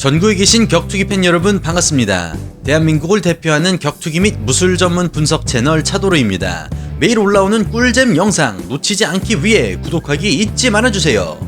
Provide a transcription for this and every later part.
전국에 계신 격투기 팬 여러분 반갑습니다. 대한민국을 대표하는 격투기 및 무술 전문 분석 채널 차도르입니다. 매일 올라오는 꿀잼 영상 놓치지 않기 위해 구독하기 잊지 말아주세요.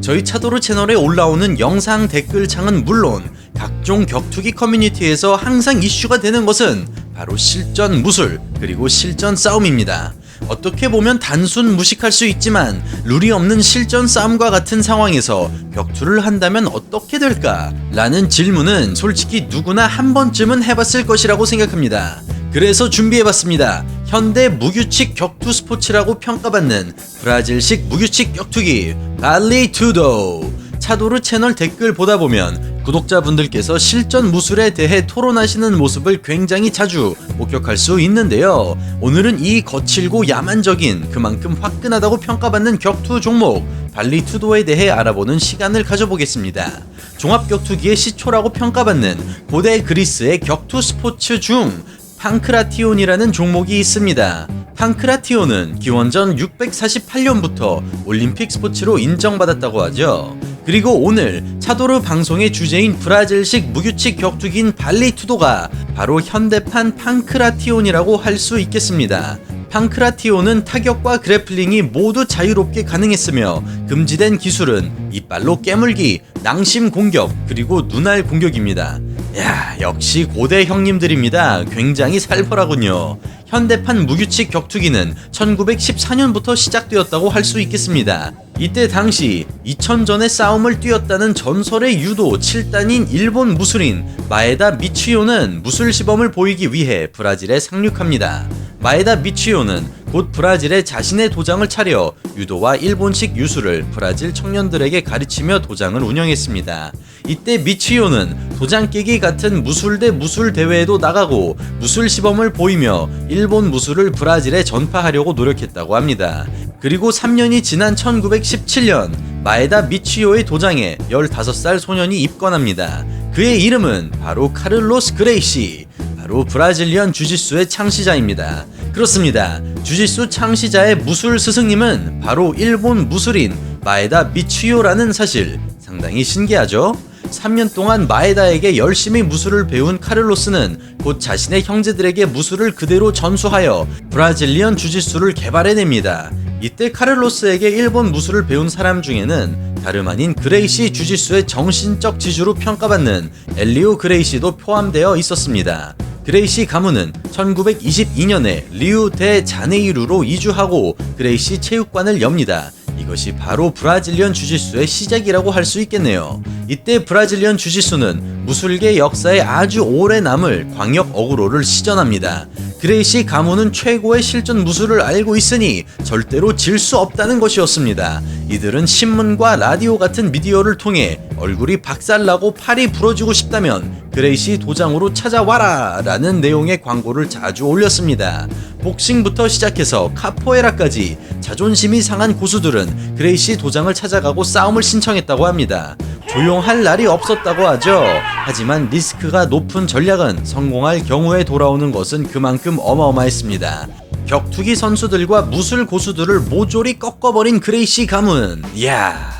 저희 차도르 채널에 올라오는 영상 댓글창은 물론 각종 격투기 커뮤니티에서 항상 이슈가 되는 것은 바로 실전 무술 그리고 실전 싸움입니다. 어떻게 보면 단순 무식할 수 있지만 룰이 없는 실전 싸움과 같은 상황에서 격투를 한다면 어떻게 될까? 라는 질문은 솔직히 누구나 한 번쯤은 해봤을 것이라고 생각합니다. 그래서 준비해봤습니다. 현대 무규칙 격투 스포츠라고 평가받는 브라질식 무규칙 격투기 발리 투도 차도르 채널 댓글 보다 보면 구독자분들께서 실전 무술에 대해 토론하시는 모습을 굉장히 자주 목격할 수 있는데요. 오늘은 이 거칠고 야만적인 그만큼 화끈하다고 평가받는 격투 종목 발리 투도에 대해 알아보는 시간을 가져보겠습니다. 종합 격투기의 시초라고 평가받는 고대 그리스의 격투 스포츠 중 팡크라티온이라는 종목이 있습니다. 팡크라티온은 기원전 648년부터 올림픽 스포츠로 인정받았다고 하죠. 그리고 오늘 차도르 방송의 주제인 브라질식 무규칙 격투기인 발리투도가 바로 현대판 팡크라티온이라고 할 수 있겠습니다. 팡크라티온은 타격과 그래플링이 모두 자유롭게 가능했으며 금지된 기술은 이빨로 깨물기, 낭심 공격, 그리고 눈알 공격입니다. 야, 역시 고대 형님들입니다. 굉장히 살벌하군요. 현대판 무규칙 격투기는 1914년부터 시작되었다고 할 수 있겠습니다. 이때 당시 2000전의 싸움을 뛰었다는 전설의 유도 7단인 일본 무술인 마에다 미치요는 무술 시범을 보이기 위해 브라질에 상륙합니다. 마에다 미치요는 곧 브라질에 자신의 도장을 차려 유도와 일본식 유술을 브라질 청년들에게 가르치며 도장을 운영했습니다. 이때 미치요는 도장 깨기 같은 무술 대 무술 대회에도 나가고 무술 시범을 보이며 일본 무술을 브라질에 전파하려고 노력했다고 합니다. 그리고 3년이 지난 1917년 마에다 미치요의 도장에 15살 소년이 입건합니다. 그의 이름은 바로 카를로스 그레이시, 바로 브라질리언 주짓수의 창시자입니다. 그렇습니다. 주짓수 창시자의 무술 스승님은 바로 일본 무술인 마에다 미치요라는 사실 상당히 신기하죠? 3년 동안 마에다에게 열심히 무술을 배운 카를로스는 곧 자신의 형제들에게 무술을 그대로 전수하여 브라질리언 주짓수를 개발해냅니다. 이때 카를로스에게 일본 무술을 배운 사람 중에는 다름 아닌 그레이시 주짓수의 정신적 지주로 평가받는 엘리오 그레이시도 포함되어 있었습니다. 그레이시 가문은 1922년에 리우 대 자네이루로 이주하고 그레이시 체육관을 엽니다. 이것이 바로 브라질리언 주짓수의 시작이라고 할 수 있겠네요. 이때 브라질리언 주짓수는 무술계 역사에 아주 오래 남을 광역 어그로를 시전합니다. 그레이시 가문은 최고의 실전 무술을 알고 있으니 절대로 질 수 없다는 것이었습니다. 이들은 신문과 라디오 같은 미디어를 통해 얼굴이 박살나고 팔이 부러지고 싶다면 그레이시 도장으로 찾아와라 라는 내용의 광고를 자주 올렸습니다. 복싱부터 시작해서 카포에라까지 자존심이 상한 고수들은 그레이시 도장을 찾아가고 싸움을 신청했다고 합니다. 조용할 날이 없었다고 하죠. 하지만 리스크가 높은 전략은 성공할 경우에 돌아오는 것은 그만큼 어마어마했습니다. 격투기 선수들과 무술 고수들을 모조리 꺾어버린 그레이시 가문. 이야.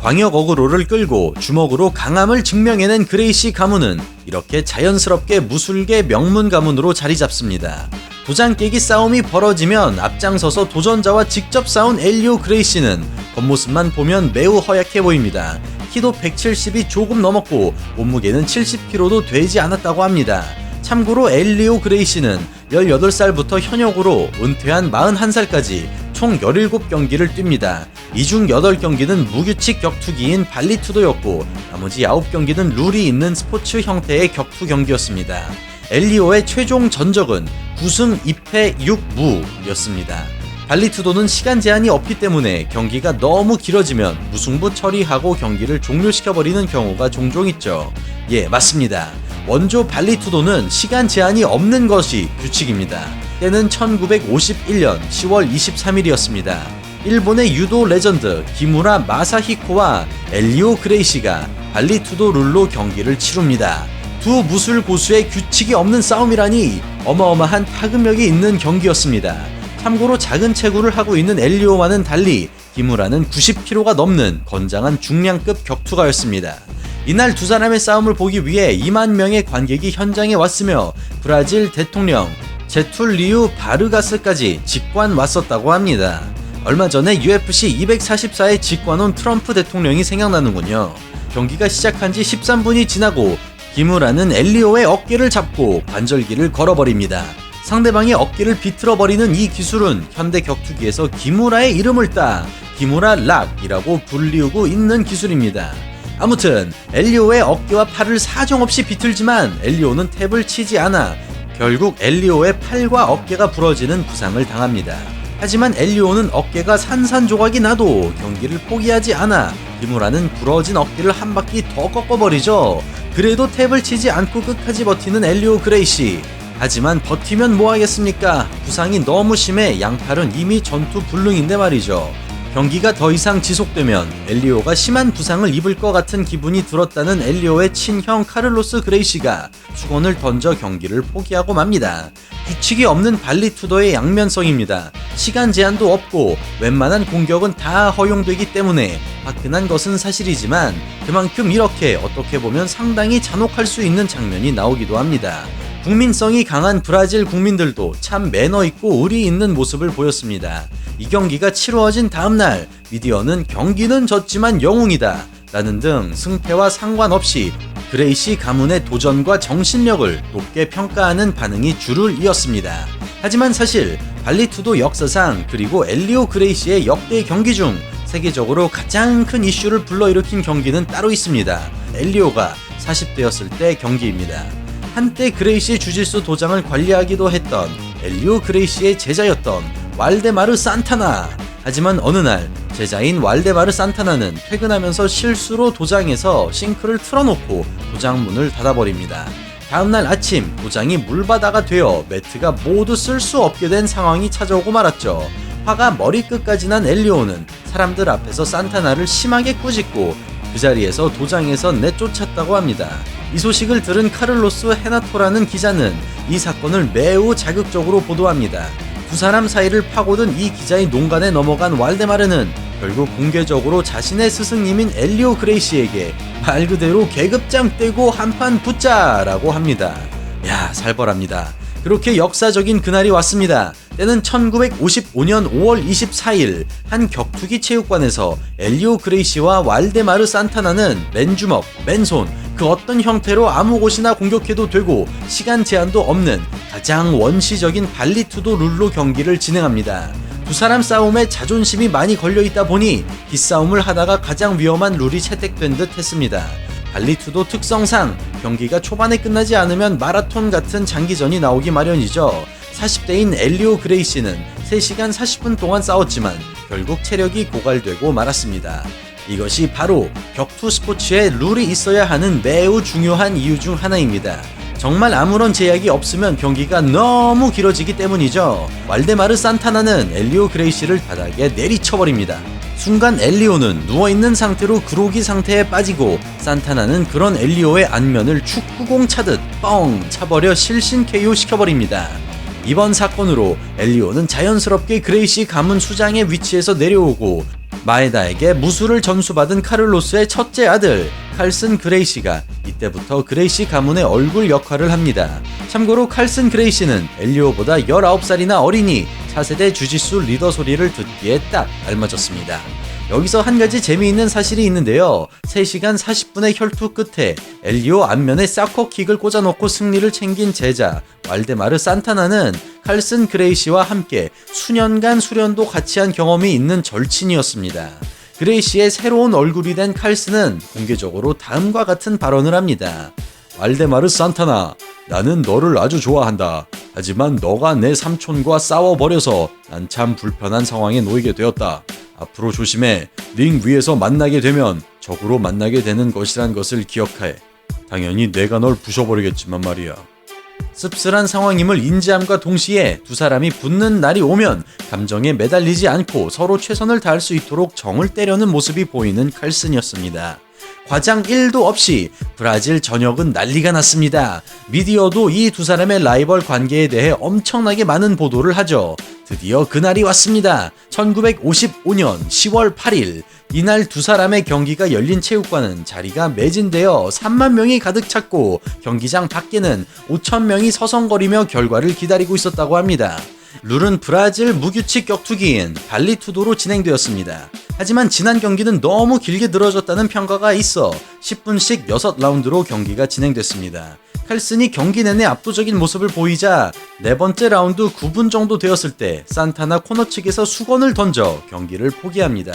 광역 어그로를 끌고 주먹으로 강함을 증명해낸 그레이시 가문은 이렇게 자연스럽게 무술계 명문 가문으로 자리 잡습니다. 도장 깨기 싸움이 벌어지면 앞장서서 도전자와 직접 싸운 엘리오 그레이시는 겉모습만 보면 매우 허약해 보입니다. 키도 170이 조금 넘었고 몸무게는 70kg도 되지 않았다고 합니다. 참고로 엘리오 그레이시는 18살부터 현역으로 은퇴한 41살까지 총 17경기를 뜁니다. 이 중 8경기는 무규칙 격투기인 발리투도였고 나머지 9경기는 룰이 있는 스포츠 형태의 격투 경기였습니다. 엘리오의 최종 전적은 9승 2패 6무였습니다. 발리투도는 시간 제한이 없기 때문에 경기가 너무 길어지면 무승부 처리하고 경기를 종료시켜버리는 경우가 종종 있죠. 예, 맞습니다. 원조 발리투도는 시간 제한이 없는 것이 규칙입니다. 때는 1951년 10월 23일이었습니다. 일본의 유도 레전드 기무라 마사히코와 엘리오 그레이시가 발리투도 룰로 경기를 치룹니다. 두 무술 고수의 규칙이 없는 싸움이라니 어마어마한 파급력이 있는 경기였습니다. 참고로 작은 체구를 하고 있는 엘리오와는 달리 기무라는 90kg가 넘는 건장한 중량급 격투가였습니다. 이날 두 사람의 싸움을 보기 위해 2만 명의 관객이 현장에 왔으며 브라질 대통령 제툴리우 바르가스까지 직관 왔었다고 합니다. 얼마 전에 UFC 244에 직관 온 트럼프 대통령이 생각나는군요. 경기가 시작한 지 13분이 지나고 기무라는 엘리오의 어깨를 잡고 관절기를 걸어버립니다. 상대방의 어깨를 비틀어버리는 이 기술은 현대 격투기에서 기무라의 이름을 따 기무라 락이라고 불리우고 있는 기술입니다. 아무튼 엘리오의 어깨와 팔을 사정없이 비틀지만 엘리오는 탭을 치지 않아 결국 엘리오의 팔과 어깨가 부러지는 부상을 당합니다. 하지만 엘리오는 어깨가 산산조각이 나도 경기를 포기하지 않아 기무라는 부러진 어깨를 한 바퀴 더 꺾어버리죠. 그래도 탭을 치지 않고 끝까지 버티는 엘리오 그레이시. 하지만 버티면 뭐하겠습니까? 부상이 너무 심해 양팔은 이미 전투 불능인데 말이죠. 경기가 더 이상 지속되면 엘리오가 심한 부상을 입을 것 같은 기분이 들었다는 엘리오의 친형 카를로스 그레이시가 수건을 던져 경기를 포기하고 맙니다. 규칙이 없는 발리 투더의 양면성입니다. 시간 제한도 없고 웬만한 공격은 다 허용되기 때문에 화끈한 것은 사실이지만 그만큼 이렇게 어떻게 보면 상당히 잔혹할 수 있는 장면이 나오기도 합니다. 국민성이 강한 브라질 국민들도 참 매너 있고 의리 있는 모습을 보였습니다. 이 경기가 치루어진 다음날 미디어는 경기는 졌지만 영웅이다 라는 등 승패와 상관없이 그레이시 가문의 도전과 정신력을 높게 평가하는 반응이 줄을 이었습니다. 하지만 사실 발리투도 역사상 그리고 엘리오 그레이시의 역대 경기 중 세계적으로 가장 큰 이슈를 불러일으킨 경기는 따로 있습니다. 엘리오가 40대였을 때 경기입니다. 한때 그레이시 주짓수 도장을 관리하기도 했던 엘리오 그레이시의 제자였던 왈데마르 산타나. 하지만 어느 날 제자인 왈데마르 산타나는 퇴근하면서 실수로 도장에서 싱크를 틀어놓고 도장 문을 닫아버립니다. 다음날 아침 도장이 물바다가 되어 매트가 모두 쓸 수 없게 된 상황이 찾아오고 말았죠. 화가 머리끝까지 난 엘리오는 사람들 앞에서 산타나를 심하게 꾸짖고 그 자리에서 도장에서 내쫓았다고 합니다. 이 소식을 들은 카를로스 헤나토라는 기자는 이 사건을 매우 자극적으로 보도합니다. 두 사람 사이를 파고든 이 기자의 농간에 넘어간 왈데마르는 결국 공개적으로 자신의 스승님인 엘리오 그레이시에게 말 그대로 계급장 떼고 한판 붙자라고 합니다. 야, 살벌합니다. 그렇게 역사적인 그날이 왔습니다. 때는 1955년 5월 24일 한 격투기 체육관에서 엘리오 그레이시와 왈데마르 산타나는 맨주먹, 맨손, 그 어떤 형태로 아무 곳이나 공격해도 되고 시간 제한도 없는 가장 원시적인 발리투도 룰로 경기를 진행합니다. 두 사람 싸움에 자존심이 많이 걸려 있다 보니 기싸움을 하다가 가장 위험한 룰이 채택된 듯 했습니다. 발리투도 특성상 경기가 초반에 끝나지 않으면 마라톤 같은 장기전이 나오기 마련이죠. 40대인 엘리오 그레이시는 3시간 40분 동안 싸웠지만 결국 체력이 고갈되고 말았습니다. 이것이 바로 격투 스포츠에 룰이 있어야 하는 매우 중요한 이유 중 하나입니다. 정말 아무런 제약이 없으면 경기가 너무 길어지기 때문이죠. 왈데마르 산타나는 엘리오 그레이시를 바닥에 내리쳐버립니다. 순간 엘리오는 누워있는 상태로 그로기 상태에 빠지고 산타나는 그런 엘리오의 안면을 축구공 차듯 뻥 차버려 실신 KO 시켜버립니다. 이번 사건으로 엘리오는 자연스럽게 그레이시 가문 수장의 위치에서 내려오고 마에다에게 무술을 전수받은 카를로스의 첫째 아들 칼슨 그레이시가 이때부터 그레이시 가문의 얼굴 역할을 합니다. 참고로 칼슨 그레이시는 엘리오보다 19살이나 어리니 차세대 주짓수 리더 소리를 듣기에 딱 알맞았습니다. 여기서 한 가지 재미있는 사실이 있는데요. 3시간 40분의 혈투 끝에 엘리오 앞면에 사커킥을 꽂아놓고 승리를 챙긴 제자 왈데마르 산타나는 칼슨 그레이시와 함께 수년간 수련도 같이 한 경험이 있는 절친이었습니다. 그레이시의 새로운 얼굴이 된 칼슨은 공개적으로 다음과 같은 발언을 합니다. 왈데마르 산타나, 나는 너를 아주 좋아한다. 하지만 너가 내 삼촌과 싸워버려서 난 참 불편한 상황에 놓이게 되었다. 앞으로 조심해. 링 위에서 만나게 되면 적으로 만나게 되는 것이란 것을 기억해. 당연히 내가 널 부셔버리겠지만 말이야. 씁쓸한 상황임을 인지함과 동시에 두 사람이 붙는 날이 오면 감정에 매달리지 않고 서로 최선을 다할 수 있도록 정을 때려는 모습이 보이는 칼슨이었습니다. 과장 1도 없이 브라질 전역은 난리가 났습니다. 미디어도 이 두 사람의 라이벌 관계에 대해 엄청나게 많은 보도를 하죠. 드디어 그날이 왔습니다. 1955년 10월 8일. 이날 두 사람의 경기가 열린 체육관은 자리가 매진되어 3만 명이 가득 찼고 경기장 밖에는 5천 명이 서성거리며 결과를 기다리고 있었다고 합니다. 룰은 브라질 무규칙 격투기인 발리투도로 진행되었습니다. 하지만 지난 경기는 너무 길게 늘어졌다는 평가가 있어 10분씩 6라운드로 경기가 진행됐습니다. 칼슨이 경기 내내 압도적인 모습을 보이자 네 번째 라운드 9분 정도 되었을 때 산타나 코너 측에서 수건을 던져 경기를 포기합니다.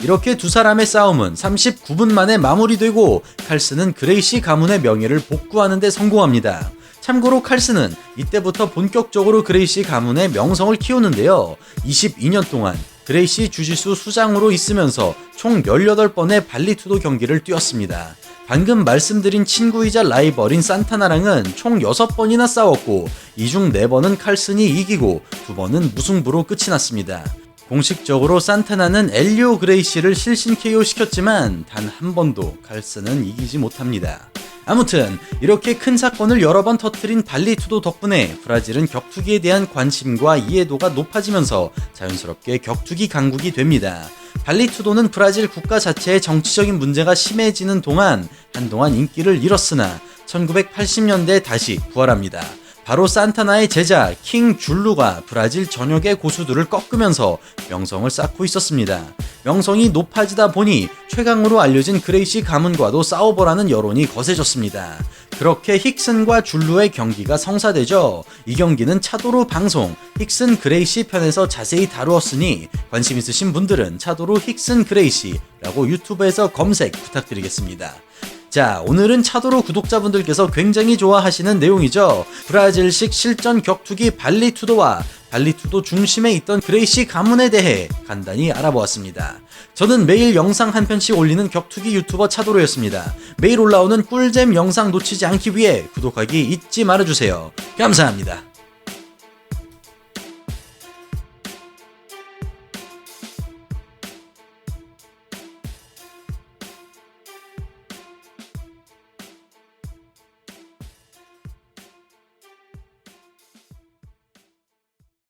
이렇게 두 사람의 싸움은 39분 만에 마무리되고 칼슨은 그레이시 가문의 명예를 복구하는 데 성공합니다. 참고로 칼슨은 이때부터 본격적으로 그레이시 가문의 명성을 키우는데요. 22년 동안 그레이시 주짓수 수장으로 있으면서 총 18번의 발리투도 경기를 뛰었습니다. 방금 말씀드린 친구이자 라이벌인 산타나랑은 총 6번이나 싸웠고 이 중 4번은 칼슨이 이기고 2번은 무승부로 끝이 났습니다. 공식적으로 산타나는 엘리오 그레이시를 실신 KO 시켰지만 단 한 번도 칼슨은 이기지 못합니다. 아무튼 이렇게 큰 사건을 여러 번 터트린 발리투도 덕분에 브라질은 격투기에 대한 관심과 이해도가 높아지면서 자연스럽게 격투기 강국이 됩니다. 발리투도는 브라질 국가 자체의 정치적인 문제가 심해지는 동안 한동안 인기를 잃었으나 1980년대에 다시 부활합니다. 바로 산타나의 제자 킹 줄루가 브라질 전역의 고수들을 꺾으면서 명성을 쌓고 있었습니다. 명성이 높아지다 보니 최강으로 알려진 그레이시 가문과도 싸워보라는 여론이 거세졌습니다. 그렇게 힉슨과 줄루의 경기가 성사되죠. 이 경기는 차도로 방송 힉슨 그레이시 편에서 자세히 다루었으니 관심 있으신 분들은 차도로 힉슨 그레이시라고 유튜브에서 검색 부탁드리겠습니다. 자, 오늘은 차도로 구독자분들께서 굉장히 좋아하시는 내용이죠. 브라질식 실전 격투기 발리투도와 발리투도 중심에 있던 그레이시 가문에 대해 간단히 알아보았습니다. 저는 매일 영상 한 편씩 올리는 격투기 유튜버 차도로였습니다. 매일 올라오는 꿀잼 영상 놓치지 않기 위해 구독하기 잊지 말아주세요. 감사합니다.